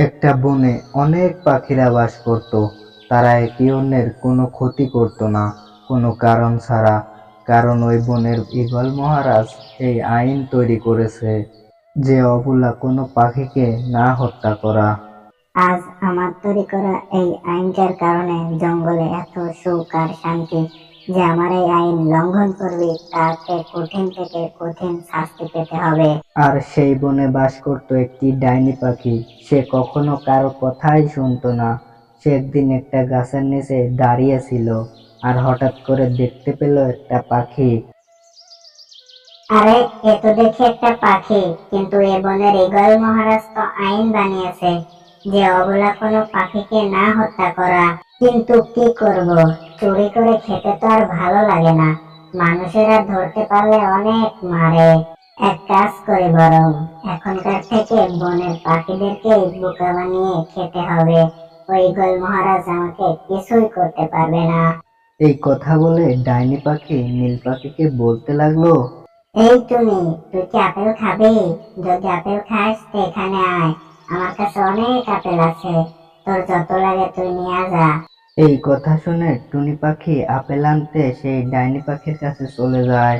একটা বনে অনেক পাখিরা বাস করত। তারা একে অন্যের কোনো ক্ষতি করত না, কোনো কারণ ছাড়া। কারণ ওই বনের ঈগল মহারাজ এই আইন তৈরি করেছে যে অবলা কোনো পাখিকে না হত্যা করা। আজ আমার তৈরি করা এই আইনটার কারণে জঙ্গলে এত সুখ আর শান্তি যে আমার এই আইন লঙ্ঘন করবে তাকে কঠিন থেকে কঠিন শাস্তি পেতে হবে। আর সেই বনে বাস করত একটি ডাইনি পাখি। সে কখনো কারও কথাই শুনতো না। সে একদিন একটা গাছের নিচে দাঁড়িয়েছিল আর হঠাৎ করে দেখতে পেল একটা পাখি। আরে এ তো দেখি একটা পাখি কিন্তু এ বনের ঈগল মহারাজ তো আইন বানিয়েছে যে অবলা কোনো পাখিকে না হত্যা করা। কিন্তু কি করব? চুরি করে খেতে তো আর ভালো লাগে না। মানুষেরা ধরতে পারলে অনেক মারে। এক কাজ করি বরং এখনকার থেকে বনের পাখিদেরকে বোকা বানিয়ে খেতে হবে। ওই ঈগল মহারাজ আমাকে কিছুই করতে পারবে না। এই কথা বলে ডাইনি পাখি নীল পাখিকে বলতে লাগল এই তুমি তুই কি আপেল খাবি? যদি আপেল খাস তো এখানে আয়। আমার কাছে অনেক আপেল আছে। তোর যত লাগে তুই নিয়ে যা। এই কথা শুনে টুনি পাখি আপেল আনতে সেই ডাইনি পাখির কাছে চলে যায়।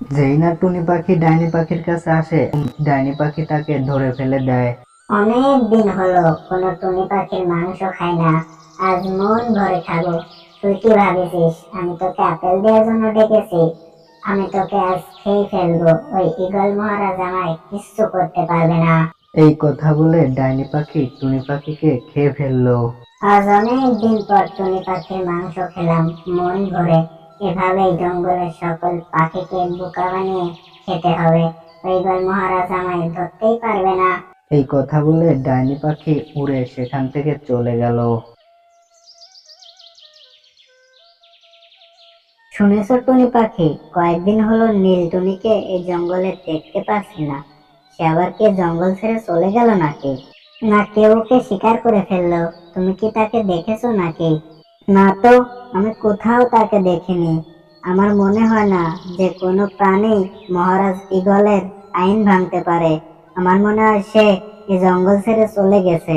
যেই না টুনি পাখি ডাইনি পাখির কাছে আসে ডাইনি পাখি তাকে ধরে ফেলে দেয়। অনেক দিন হলো কোনো টুনি পাখির মাংস খাই না। আজ মন ভরে খাব। তুই কি ভাবিছিস? আমি তোকে আপেল দেওয়ার জন্য ডেকেছি। আমি তোকে আজ খেয়ে ফেলব। ওই ঈগল মহারাজ আমায় কিচ্ছু করতে পারবে না। এই কথা বলে ডাইনি পাখি টুনি পাখিকে খেয়ে ফেলল। আজ অনেক দিন পর টুনি পাখির মাংস খেলাম মন ভরে। এভাবেই জঙ্গলের সকল পাখিকে বোকা বানিয়ে খেতে হবে। ওইবার মহারাজ আমায় ধরতেই পারবে না। এই কথা বলে ডাইনি পাখি উড়ে সেখান থেকে চলে গেল। শুনেছ টুনি পাখি কয়েকদিন হলো নীল টুনিকে এই জঙ্গলে দেখতে পাচ্ছি না। সে আবার কে জঙ্গল ছেড়ে চলে গেল নাকি? না, কেউ ওকে শিকার করে ফেলল। তুমি কি তাকে দেখেছ নাকি? না তো, আমি কোথাও তাকে দেখিনি। আমার মনে হয় না যে কোনো প্রাণী মহারাজ ঈগলের আইন ভাঙতে পারে। আমার মনে হয় সে এই জঙ্গল ছেড়ে চলে গেছে।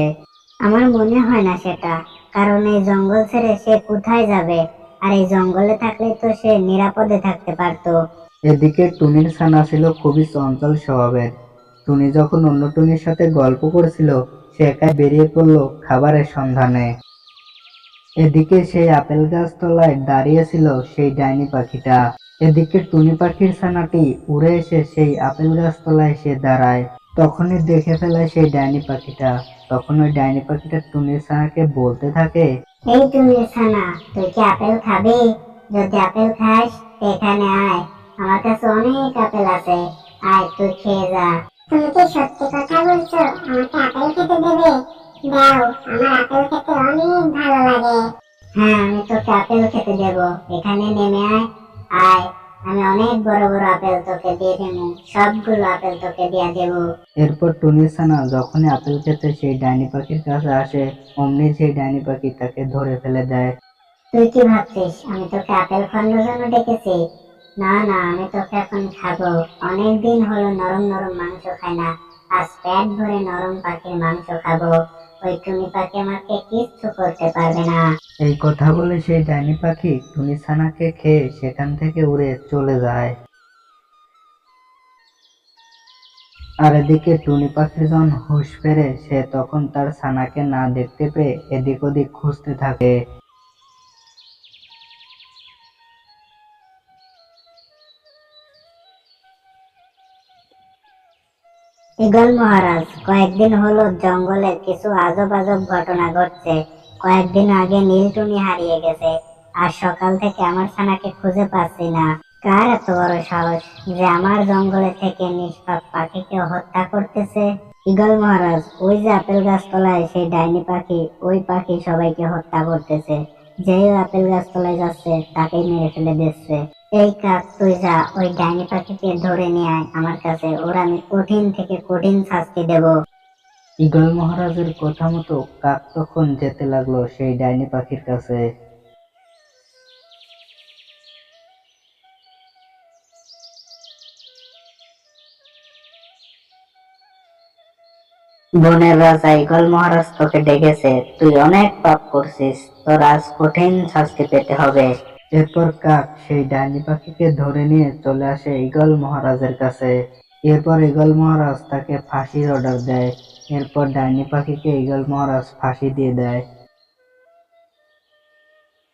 আমার মনে হয় না সেটা, কারণ এই জঙ্গল ছেড়ে সে কোথায় যাবে? আর এই জঙ্গলে থাকলে তো সে নিরাপদে থাকতে পারতো। এদিকে টুনির ছানা ছিল খুবই চঞ্চল স্বভাবের। টুনি যখন অন্য টুনির সাথে গল্প করছিল, সে একাই বেরিয়ে পড়ল খাবারের সন্ধানে। এদিকে সেই আপেল গাছ তলায় দাঁড়িয়েছিল সেই ডাইনি পাখিটা। এদিকে টুনি পাখির ছানাটি উড়ে এসে সেই আপেল গাছ তলায় এসে দাঁড়ায়। তখনই দেখে ফেলায় সেই ডাইনি পাখিটা। তখন ওই ডাইনি পাখিটা টুনির ছানাকে বলতে থাকে, এই তুমি ছানা, তুই কি আপেল খাবি? যদি আপেল খাস এখানে আয়। আমার কাছে অনেক আপেল আছে। আয়, তুই খেয়ে যা। তুমি কি সত্যি কথা বলছো? আমাকে আপেল খেতে দেবে? দাও আমার আপেল খেতে অনেক ভালো লাগে। হ্যাঁ আমি তোকে আপেল খেতে দেব। এখানে নেমে আয়। আয় আমি অনেক বড় বড় আপেল তোকে দিয়ে দেবো। সবগুলো আপেল তোকে দিয়ে দেবো। এরপর টুনির ছানা যখনই আপেল খেতে সেই ডাইনি পাখির কাছে আসে অমনি সেই ডাইনি পাখি তাকে ধরে ফেলে দেয়। তুই কি ভাবছিস? আমি তোকে আপেল খাওয়ানোর জন্য ডেকেছি। না না, আমি তোকে এখন খাব। অনেক দিন হলো নরম নরম মাংস খাই না। আজ পেট ভরে নরম পাখির মাংস খাব। ওই টুনি পাখি আমাকে কিচ্ছু করতে পারবে না। এই কথা বলে সেই ডাইনি পাখি টুনি ছানাকে খেয়ে সেখান থেকে উড়ে চলে যায়। আর এদিকে টুনি পাখির যখন হুঁশ ফেরে, সে তখন তার ছানাকে না দেখতে পেয়ে এদিক ওদিক খুঁজতে থাকে। ইগল মহারাজ, কয়েকদিন হলো জঙ্গলে কিছু আজব আজব ঘটনা ঘটছে। কয়েকদিন আগে নীলটুনি হারিয়ে গেছে, আর সকাল থেকে আমার ছানাকে খুঁজে পাচ্ছি না। কার এত বড় সাহস যে আমার জঙ্গলে থেকে নিষ্পাপ পাখিকে হত্যা করতেছে? ইগল মহারাজ, ওই যে আপেল গাছ তলায় সেই ডাইনি পাখি, ওই পাখি সবাইকে হত্যা করতেছে। যেই আপেল গাছ তলায় যাচ্ছে, তাকেই মেরে ফেলে দিচ্ছে। এই কাজ তুই যা ওই ডাইনি পাখিকে ধরে নিয়ে আয় আমার কাছে। ওর আমি কঠিন থেকে কঠিন শাস্তি দেব। ঈগল মহারাজের কথা মতো কাক তখন যেতে লাগল সেই ডাইনি পাখির কাছে। বনের রাজা ইগল মহারাজ তোকে ডেকেছে। তুই অনেক পাপ করছিস। তোর আজ কঠিন শাস্তি পেতে হবে। এরপর কাক সেই ডাইনি পাখিকে ধরে নিয়ে চলে আসে ইগল মহারাজের কাছে। এরপর ইগল মহারাজ তাকে ফাঁসির অর্ডার দেয়। এরপর ডাইনি পাখিকে ইগল মহারাজ ফাঁসি দিয়ে দেয়।